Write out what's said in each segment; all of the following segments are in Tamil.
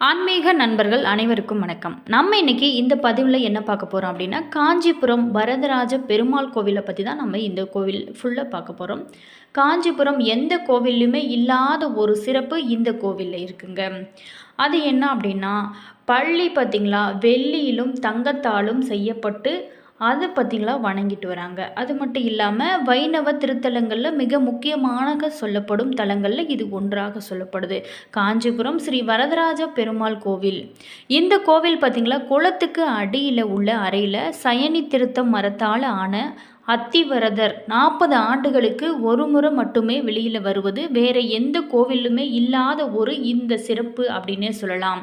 ஆன்மீக நண்பர்கள் அனைவருக்கும் வணக்கம். நம்ம இன்னைக்கு இந்த பதிவில் என்ன பார்க்க போகிறோம் அப்படின்னா காஞ்சிபுரம் வரதராஜ பெருமாள் கோவிலை பற்றி தான் நம்ம இந்த கோவில் ஃபுல்லாக பார்க்க போகிறோம் காஞ்சிபுரம் எந்த கோவில்லையுமே இல்லாத ஒரு சிறப்பு இந்த கோவிலில் இருக்குங்க. அது என்ன அப்படின்னா பள்ளி பார்த்திங்களா வெள்ளியிலும் தங்கத்தாலும் செய்யப்பட்டு அதை பார்த்திங்களா வணங்கிட்டு வராங்க. அது மட்டும் இல்லாமல் வைணவ திருத்தலங்களில் மிக முக்கியமாக சொல்லப்படும் தலங்களில் இது ஒன்றாக சொல்லப்படுது. காஞ்சிபுரம் ஸ்ரீ வரதராஜ பெருமாள் கோவில். இந்த கோவில் பார்த்திங்களா குளத்துக்கு அடியில் உள்ள அறையில் சயனி திருத்தம் மரத்தால் ஆன அத்திவரதர். நாற்பது ஆண்டுகளுக்கு ஒரு முறை மட்டுமே வெளியில் வருவது. வேற எந்த கோவிலுமே இல்லாத ஒரு இந்த சிறப்பு அப்படின்னே சொல்லலாம்.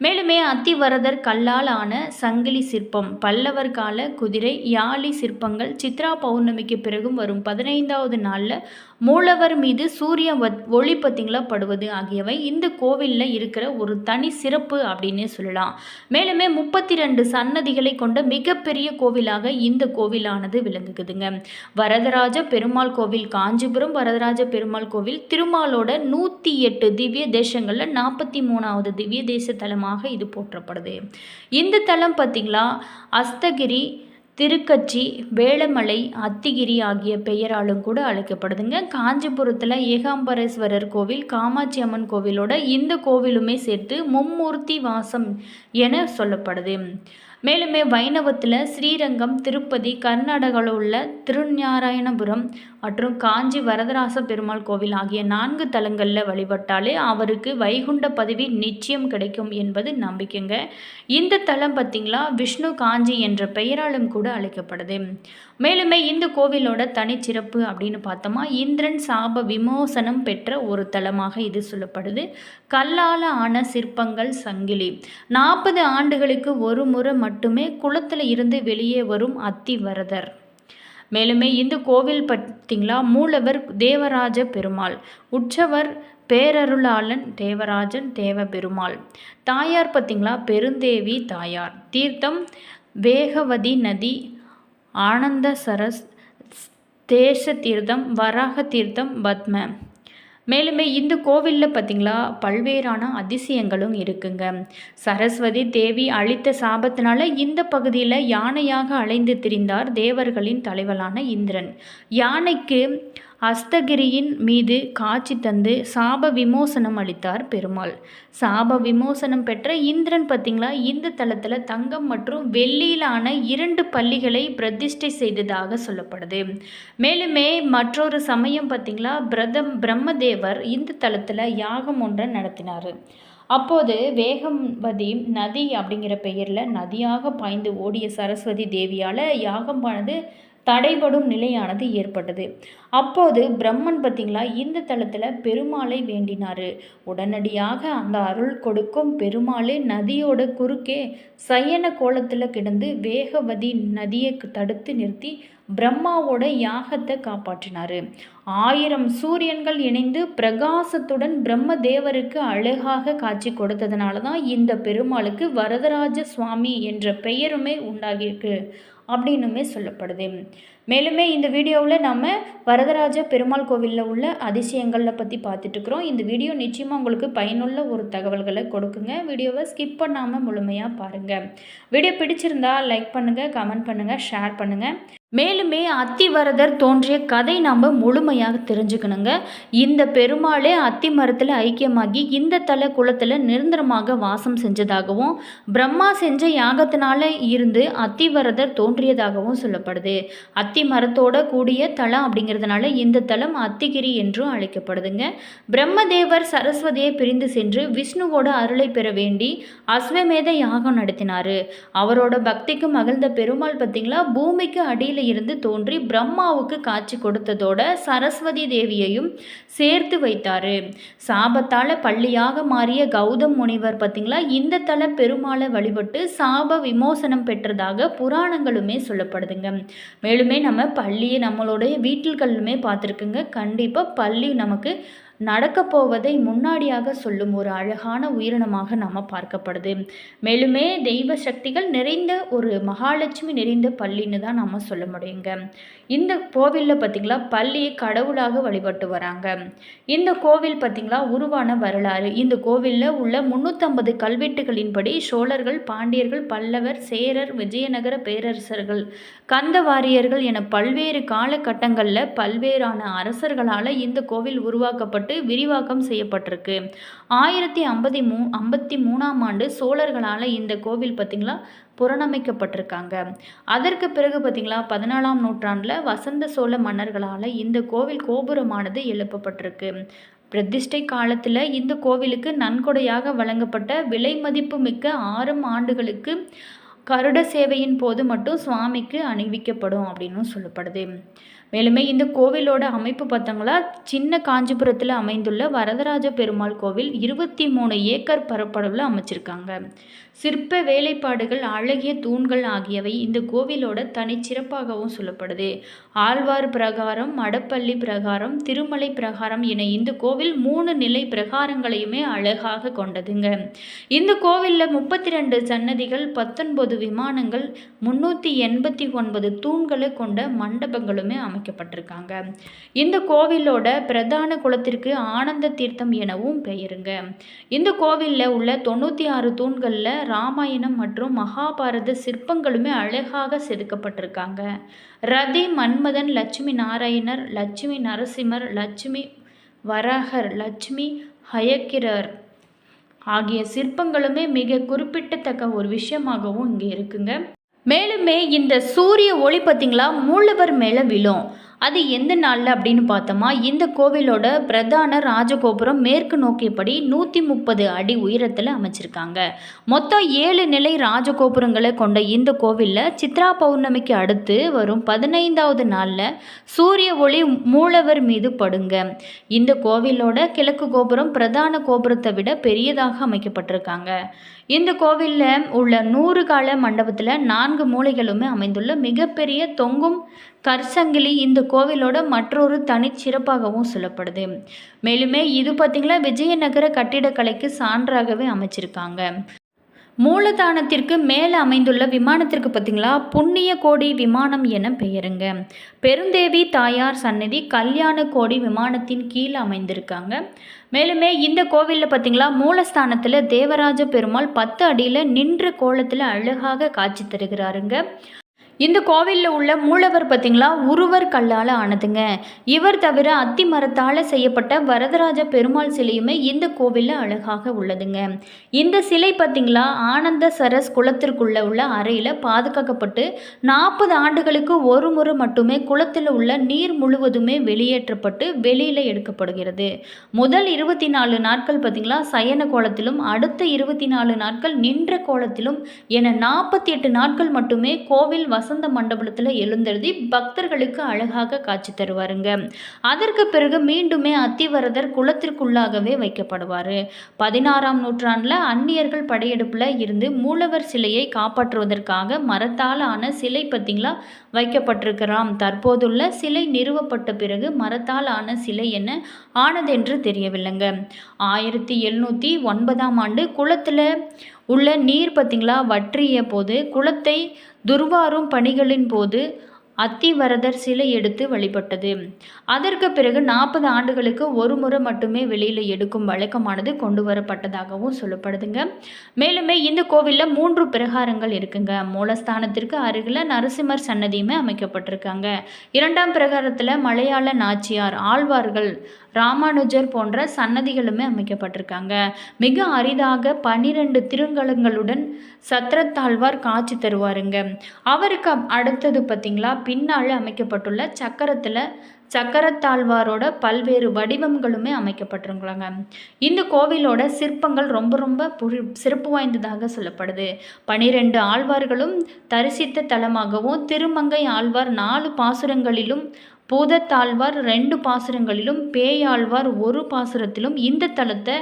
மேலுமே அத்திவரதர் கல்லால் ஆன சங்கிலி சிற்பம் பல்லவர் கால குதிரை யாழி சிற்பங்கள் சித்ரா பௌர்ணமிக்கு பிறகும் வரும் பதினைந்தாவது நாளில் மூலவர் மீது சூரிய ஒளி பார்த்திங்களா படுவது ஆகியவை இந்த கோவிலில் இருக்கிற ஒரு தனி சிறப்பு அப்படின்னே சொல்லலாம். மேலுமே முப்பத்தி ரெண்டு சன்னதிகளை கொண்ட மிகப்பெரிய கோவிலாக இந்த கோவிலானது விளங்குகுதுங்க வரதராஜ பெருமாள் கோவில் காஞ்சிபுரம் வரதராஜ பெருமாள் கோவில் திருமாலோட நூற்றி எட்டு திவ்ய தேசங்களில் நாற்பத்தி மூணாவது திவ்ய தேச தலமாக இது போற்றப்படுது. இந்த தலம் பார்த்திங்களா அஸ்தகிரி திருக்கச்சி வேளமலை அத்திகிரி ஆகிய பெயராலும் கூட அழைக்கப்படுதுங்க. காஞ்சிபுரத்தில் ஏகாம்பரேஸ்வரர் கோவில் காமாட்சி அம்மன் கோவிலோட இந்த கோவிலுமே சேர்த்து மும்மூர்த்தி வாசம் என சொல்லப்படுது. மேலுமே வைணவத்தில் ஸ்ரீரங்கம் திருப்பதி கர்நாடகாவில் உள்ள திருநாராயணபுரம் மற்றும் காஞ்சி வரதராச பெருமாள் கோவில் ஆகிய நான்கு தலங்களில் வழிபட்டாலே அவருக்கு வைகுண்ட பதவி நிச்சயம் கிடைக்கும் என்பது நம்பிக்கைங்க. இந்த தலம் பார்த்திங்களா விஷ்ணு காஞ்சி என்ற பெயராலும் கூட அழைக்கப்படுது. மேலுமே இந்த கோவிலோட தனிச்சிறப்பு அப்படின்னு பார்த்தோமா இந்திரன் சாப விமோசனம் பெற்ற ஒரு தலமாக இது சொல்லப்படுது. கல்லால் ஆன சிற்பங்கள் சங்கிலி. நாற்பது ஆண்டுகளுக்கு ஒரு முறை மட்டுமே குளத்தில் இருந்து வெளியே வரும் அத்திவரதர். மேலுமே இந்த கோவில் பார்த்திங்களா மூலவர் தேவராஜ பெருமாள். உற்சவர் பேரருளாளன் தேவராஜன் தேவ பெருமாள். தாயார் பார்த்திங்களா பெருந்தேவி தாயார். தீர்த்தம் வேகவதி நதி ஆனந்த சரஸ் தேச தீர்த்தம் வராக தீர்த்தம் பத்ம. மேலுமே இந்த கோவிலில் பார்த்திங்களா பல்வேறான அதிசயங்களும் இருக்குங்க. சரஸ்வதி தேவி அளித்த சாபத்தினால இந்த பகுதியில் யானையாக அலைந்து திரிந்தார் தேவர்களின் தலைவலான இந்திரன். யானைக்கு அஸ்தகிரியின் மீது காட்சி தந்து சாப விமோசனம் அளித்தார் பெருமாள். சாப விமோசனம் பெற்ற இந்திரன் பார்த்திங்களா இந்த தளத்தில் தங்கம் மற்றும் வெள்ளியிலான இரண்டு பள்ளிகளை பிரதிஷ்டை செய்ததாக சொல்லப்படுது. மேலுமே மற்றொரு சமயம் பார்த்திங்களா பிரதம் பிரம்மதேவர் இந்த தளத்தில் யாகம் ஒன்றை நடத்தினார். அப்போது வேகவதி நதி அப்படிங்கிற பெயரில் நதியாக பாய்ந்து ஓடிய சரஸ்வதி தேவியால் யாகமானது தடைபடும் நிலையானது ஏற்பட்டது. அப்போது பிரம்மன் பார்த்தீங்களா இந்த தளத்தில் பெருமாளை வேண்டினார். உடனடியாக அந்த அருள் கொடுக்கும் பெருமாளே நதியோட குறுக்கே சயன கோலத்தில் கிடந்து வேகவதி நதியை தடுத்து நிறுத்தி பிரம்மாவோட யாகத்தை காப்பாற்றினார். ஆயிரம் சூரியன்கள் இணைந்து பிரகாசத்துடன் பிரம்ம தேவருக்கு அழகாக காட்சி கொடுத்ததுனால தான் இந்த பெருமாளுக்கு வரதராஜ சுவாமி என்ற பெயருமே உண்டாகியிருக்கு. அப்படின்னுமே சொல்லப்படுது. மேலுமே இந்த வீடியோவில் நம்ம வரதராஜ பெருமாள் கோவிலில் உள்ள அதிசயங்களை பற்றி பார்த்துட்ருக்குறோம் இந்த வீடியோ நிச்சயமாக உங்களுக்கு பயனுள்ள ஒரு தகவல்களை கொடுக்குங்க. வீடியோவை ஸ்கிப் பண்ணாமல் முழுமையாக பாருங்கள் வீடியோ பிடிச்சிருந்தா லைக் பண்ணுங்கள் கமெண்ட் பண்ணுங்கள் ஷேர் பண்ணுங்கள் மேலுமே அத்திவரதர் தோன்றிய கதை நாம் முழுமையாக தெரிஞ்சுக்கணுங்க. இந்த பெருமாளே அத்தி மரத்தில் ஐக்கியமாகி இந்த தல குளத்தில் நிரந்தரமாக வாசம் செஞ்சதாகவும் பிரம்மா செஞ்ச யாகத்தினால இருந்து அத்திவரதர் தோன்றியதாகவும் சொல்லப்படுது. அத்தி மரத்தோட கூடிய தலம் அப்படிங்கிறதுனால இந்த தலம் அத்திகிரி என்றும் அழைக்கப்படுதுங்க. பிரம்மதேவர் சரஸ்வதியை பிரிந்து சென்று விஷ்ணுவோட அருளை பெற வேண்டி அஸ்வமேத யாகம் நடத்தினார். அவரோட பக்திக்கு மகிழ்ந்த பெருமாள் பார்த்தீங்களா பூமிக்கு அடியில் இருந்து தோன்றி பிரம்மாவுக்கு காட்சி கொடுத்ததோட சரஸ்வதி தேவியையும் சேர்த்து வைத்தார். சாபத்தால் பள்ளியாக மாறிய கௌதம் முனிவர் பார்த்தீங்களா இந்த தல பெருமாளை வழிபட்டு சாப விமோசனம் பெற்றதாக புராணங்களுமே சொல்லப்படுதுங்க. மேலுமே நம்ம பள்ளியை நம்மளுடைய வீட்டில்களுமே பார்த்துருக்குங்க. கண்டிப்பாக பள்ளி நமக்கு நடக்கப் போவதை முன்னாடியாக சொல்லும் ஒரு அழகான உயிரினமாக நாம் பார்க்கப்படுது. மேலுமே தெய்வ சக்திகள் நிறைந்த ஒரு மகாலட்சுமி நிறைந்த பள்ளின்னு தான் நம்ம சொல்ல முடியுங்க. இந்த கோவிலில் பார்த்திங்களா பள்ளியை கடவுளாக வழிபட்டு வராங்க. இந்த கோவில் பார்த்திங்களா உருவான வரலாறு. இந்த கோவிலில் உள்ள முந்நூற்றம்பது கல்வெட்டுகளின்படி சோழர்கள் பாண்டியர்கள் பல்லவர் சேரர் விஜயநகர பேரரசர்கள் கந்தவாரியர்கள் என பல்வேறு காலகட்டங்களில் பல்வேறான அரசர்களால் இந்த கோவில் உருவாக்கப்பட்டு விரிவாக்கம் செய்யப்பட்டிருக்கு. ஆயிரத்தி ஐம்பத்தி மூ ஐம்பத்தி மூணாம் ஆண்டு சோழர்களால் இந்த கோவில் பார்த்திங்களா புறணமைக்கப்பட்டிருக்காங்க அதற்கு பிறகு பார்த்திங்களா பதினாலாம் நூற்றாண்டில் வசந்த சோழ மன்னர்களால் இந்த கோவில் கோபுரமானது எழுப்பப்பட்டிருக்கு. பிரதிஷ்டை காலத்தில் இந்த கோவிலுக்கு நன்கொடையாக வழங்கப்பட்ட விலை மதிப்பு மிக்க ஆறு ஆண்டுகளுக்கு கருட சேவையின் போது மட்டும் சுவாமிக்கு அணிவிக்கப்படும் அப்படின்னும் சொல்லப்படுது. மேலுமே இந்த கோவிலோட அமைப்பு பார்த்தங்களா? சின்ன காஞ்சிபுரத்தில் அமைந்துள்ள வரதராஜ பெருமாள் கோவில் இருபத்தி மூணு ஏக்கர் பரப்பளவில் அமைச்சிருக்காங்க. சிற்ப வேலைப்பாடுகள் அழகிய தூண்கள் ஆகியவை இந்த கோவிலோட தனிச்சிறப்பாகவும் சொல்லப்படுது. ஆழ்வார் பிரகாரம் மடப்பள்ளி பிரகாரம் திருமலை பிரகாரம் என இந்த கோவில் மூணு நிலை பிரகாரங்களையுமே அழகாக கொண்டதுங்க. இந்த கோவிலில் முப்பத்தி ரெண்டு சன்னதிகள் பத்தொன்பது விமானங்கள் முன்னூற்றி எண்பத்தி ஒன்பது தூண்களை கொண்ட மண்டபங்களுமே அமைக்கப்பட்டிருக்காங்க இந்த கோவிலோட பிரதான குளத்திற்கு ஆனந்த தீர்த்தம் எனவும் பெயருங்க. இந்த கோவிலில் உள்ள தொண்ணூற்றி ஆறு தூண்களில் ராமாயணம் மற்றும் மகாபாரத சிற்பங்களுமே அழகாக செதுக்கப்பட்டிருக்காங்க. ரதி மன்மதன் லட்சுமி நாராயணர் லட்சுமி நரசிம்மர் லட்சுமி வராகர் லட்சுமி ஹயக்கிரர் ஆகிய சிற்பங்களுமே மிக குறிப்பிடத்தக்க ஒரு விஷயமாகவும் இங்கே இருக்குங்க. மேலுமே இந்த சூரிய ஒளி பார்த்திங்களா? மூலவர் மேலே விழும். அது எந்த நாளில் அப்படின்னு பார்த்தோமா? இந்த கோவிலோட பிரதான ராஜகோபுரம் மேற்கு நோக்கியபடி நூற்றி முப்பது அடி உயரத்தில் அமைச்சிருக்காங்க. மொத்தம் ஏழு நிலை ராஜகோபுரங்களை கொண்ட இந்த கோவிலில் சித்ரா பௌர்ணமிக்கு அடுத்து வரும் பதினைந்தாவது நாளில் சூரிய ஒளி மூலவர் மீது படுங்க. இந்த கோவிலோட கிழக்கு கோபுரம் பிரதான கோபுரத்தை விட பெரியதாக அமைக்கப்பட்டிருக்காங்க. இந்த கோவிலில் உள்ள நூறு கால மண்டபத்தில் நான்கு மூலைகளுமே அமைந்துள்ள மிகப்பெரிய தொங்கும் கற்சங்கிலி இந்த கோவிலோட மற்றொரு தனிச்சிறப்பாகவும் சொல்லப்படுது. மேலுமே இது பார்த்திங்களா விஜயநகர கட்டிடக்கலைக்கு சான்றாகவே அமைச்சிருக்காங்க. மூலதானத்திற்கு மேலே அமைந்துள்ள விமானத்திற்கு பார்த்திங்களா புண்ணிய கோடி விமானம் என பெயருங்க. பெருந்தேவி தாயார் சன்னதி கல்யாண கோடி விமானத்தின் கீழே அமைந்திருக்காங்க. மேலுமே இந்த கோவிலில் பார்த்திங்களா மூலஸ்தானத்தில் தேவராஜ பெருமாள் பத்து அடியில் நின்ற கோலத்தில் அழகாக காட்சி தருகிறாருங்க. இந்த கோவிலில் உள்ள மூலவர் பார்த்திங்களா உருவர் கல்லால் ஆனதுங்க. இவர் தவிர அத்தி மரத்தால் செய்யப்பட்ட வரதராஜ பெருமாள் சிலையுமே இந்த கோவிலில் அழகாக உள்ளதுங்க. இந்த சிலை பார்த்திங்களா ஆனந்த சரஸ் குளத்திற்குள்ளே உள்ள அறையில் பாதுகாக்கப்பட்டு நாற்பது ஆண்டுகளுக்கு ஒரு முறை மட்டுமே குளத்தில் உள்ள நீர் முழுவதுமே வெளியேற்றப்பட்டு வெளியில் எடுக்கப்படுகிறது. முதல் இருபத்தி நாலு நாட்கள் பார்த்திங்களா சயன கோலத்திலும் அடுத்த இருபத்தி நாலு நாட்கள் நின்ற கோலத்திலும் என நாற்பத்தி எட்டு நாட்கள் மட்டுமே கோவில் வசந்த மண்டபத்தில் எழுந்தெழுதி பக்தர்களுக்கு அழகாக காட்சி தருவாருங்க. அதற்கு பிறகு மீண்டுமே அத்திவரதர் குளத்திற்குள்ளாகவே வைக்கப்படுவார். பதினாறாம் நூற்றாண்டில் அந்நியர்கள் படையெடுப்பில் இருந்து மூலவர் சிலையை காப்பாற்றுவதற்காக மரத்தால் ஆன சிலை பற்றிங்களா வைக்கப்பட்டிருக்கிறாம். தற்போதுள்ள சிலை நிறுவப்பட்ட பிறகு மரத்தால் ஆன சிலை என்ன ஆனதென்று தெரியவில்லைங்க. ஆயிரத்தி எழுநூற்றி ஒன்பதாம் ஆண்டு குளத்தில் உள்ள நீர் பார்த்திங்களா வற்றிய போது குளத்தை துர்வாரும் பணிகளின் போது அத்திவரதர் சிலை எடுத்து வழிபட்டது. அதற்கு பிறகு நாற்பது ஆண்டுகளுக்கு ஒரு முறை மட்டுமே வெளியில் எடுக்கும் வழக்கமானது கொண்டு வரப்பட்டதாகவும் சொல்லப்படுதுங்க. மேலுமே இந்த கோவிலில் மூன்று பிரகாரங்கள் இருக்குங்க. மூலஸ்தானத்திற்கு அருகில் நரசிம்மர் சன்னதியுமே அமைக்கப்பட்டிருக்காங்க. இரண்டாம் பிரகாரத்தில் மலையாள நாச்சியார் ஆழ்வார்கள் ராமானுஜர் போன்ற சன்னதிகளுமே அமைக்கப்பட்டிருக்காங்க. மிக அரிதாக பன்னிரண்டு திருங்கலங்களுடன் சத்திரத்தாழ்வார் காட்சி தருவாருங்க. அவருக்கு அடுத்தது பார்த்திங்களா பின்னால் அமைக்கப்பட்டுள்ள சக்கரத்தில் சக்கரத்தாழ்வாரோட பல்வேறு வடிவங்களுமே அமைக்கப்பட்டிருக்கலாங்க. இந்த கோவிலோட சிற்பங்கள் ரொம்ப ரொம்ப புரி சிறப்பு வாய்ந்ததாக சொல்லப்படுது. பனிரெண்டு ஆழ்வார்களும் தரிசித்த தலமாகவும் திருமங்கை ஆழ்வார் நாலு பாசுரங்களிலும் பூதத்தாழ்வார் ரெண்டு பாசுரங்களிலும் பேயாழ்வார் ஒரு பாசுரத்திலும் இந்த தலத்தை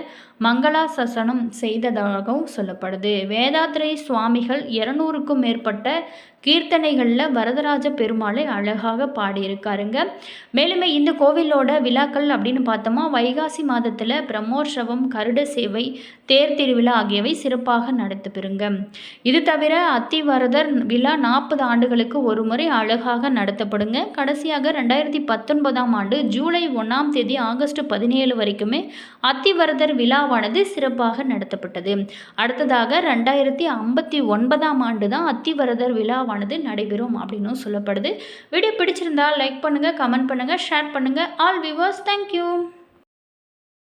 மங்களாசசனம் செய்ததாகவும் சொல்லப்படுது. வேதாத்திரை சுவாமிகள் இருநூறுக்கும் மேற்பட்ட கீர்த்தனைகளில் வரதராஜ பெருமாளை அழகாக பாடியிருக்காருங்க. மேலுமே இந்த கோவிலோட விழாக்கள் அப்படின்னு பார்த்தோமா வைகாசி மாதத்தில் பிரம்மோற்சவம் கருட சேவை தேர் திருவிழா ஆகியவை சிறப்பாக நடத்தப்பெறுங்க இது தவிர அத்திவரதர் விழா நாற்பது ஆண்டுகளுக்கு ஒரு முறை அழகாக நடத்தப்படுங்க. கடைசியாக ரெண்டாயிரத்தி பத்தொன்பதாம் ஆண்டு ஜூலை ஒன்றாம் தேதி ஆகஸ்ட் பதினேழு வரைக்குமே அத்திவரதர் விழாவானது சிறப்பாக நடத்தப்பட்டது. அடுத்ததாக ரெண்டாயிரத்தி ஐம்பத்தி ஒன்பதாம் ஆண்டு தான் அத்திவரதர் விழாவானது நடைபெறும் அப்படின்னும் சொல்லப்படுது. வீடியோ பிடிச்சிருந்தா லைக் பண்ணுங்கள் கமெண்ட் பண்ணுங்கள் ஷேர் பண்ணுங்கள் ஆல் வியூவர்ஸ் தேங்க்யூ